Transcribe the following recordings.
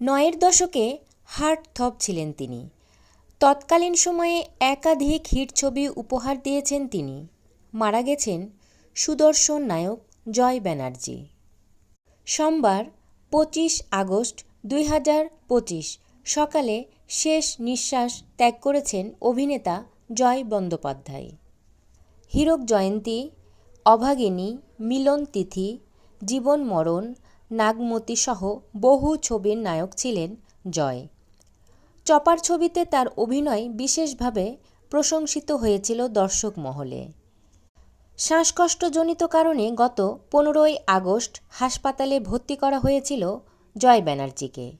নয়ের দশকে হার্টথ্রব ছিলেন তিনি। তৎকালীন সময়ে একাধিক হিট ছবি উপহার দিয়েছেন তিনি। মারা গেছেন সুদর্শন নায়ক জয় ব্যানার্জি। সোমবার, পঁচিশ আগস্ট দুই হাজার পঁচিশ, সকালে শেষ নিঃশ্বাস ত্যাগ করেছেন অভিনেতা জয় বন্দ্যোপাধ্যায়। হীরক জয়ন্তী, অভাগিনী, মিলন তিথি, জীবন মরণ নাগমতী সহ বহু ছবির নায়ক ছিলেন জয়। চপার ছবিতে তার অভিনয় বিশেষভাবে প্রশংসিত হয়েছিল দর্শক মহলে। শ্বাসকষ্টজনিত কারণে গত পনেরোই আগস্ট হাসপাতালে ভর্তি করা হয়েছিল জয় ব্যানার্জিকে।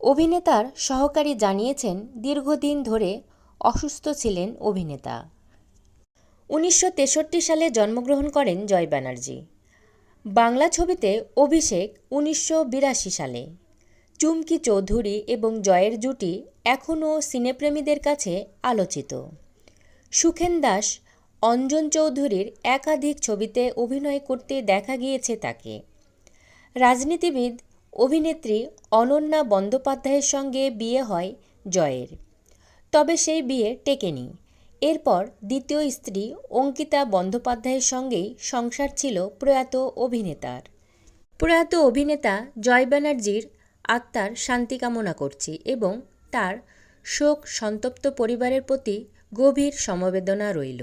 অভিনেতার সহকারী জানিয়েছেন, দীর্ঘদিন ধরে অসুস্থ ছিলেন অভিনেতা। উনিশশো তেষট্টি সালে জন্মগ্রহণ করেন জয় ব্যানার্জি। বাংলা ছবিতে অভিষেক উনিশশো বিরাশি সালে। চুমকি চৌধুরী এবং জয়ের জুটি এখনও সিনেপ্রেমীদের কাছে আলোচিত। সুখেন দাস, অঞ্জন চৌধুরীর একাধিক ছবিতে অভিনয় করতে দেখা গিয়েছে তাকে। রাজনীতিবিদ, অভিনেত্রী অনন্যা বন্দ্যোপাধ্যায়ের সঙ্গে বিয়ে হয় জয়ের। তবে সেই বিয়ে টেকেনি। এরপর দ্বিতীয় স্ত্রী অঙ্কিতা বন্দ্যোপাধ্যায়ের সঙ্গেই সংসার ছিল প্রয়াত অভিনেতার। প্রয়াত অভিনেতা জয় ব্যানার্জির আত্মার শান্তি কামনা করছি এবং তার শোক সন্তপ্ত পরিবারের প্রতি গভীর সমবেদনা রইল।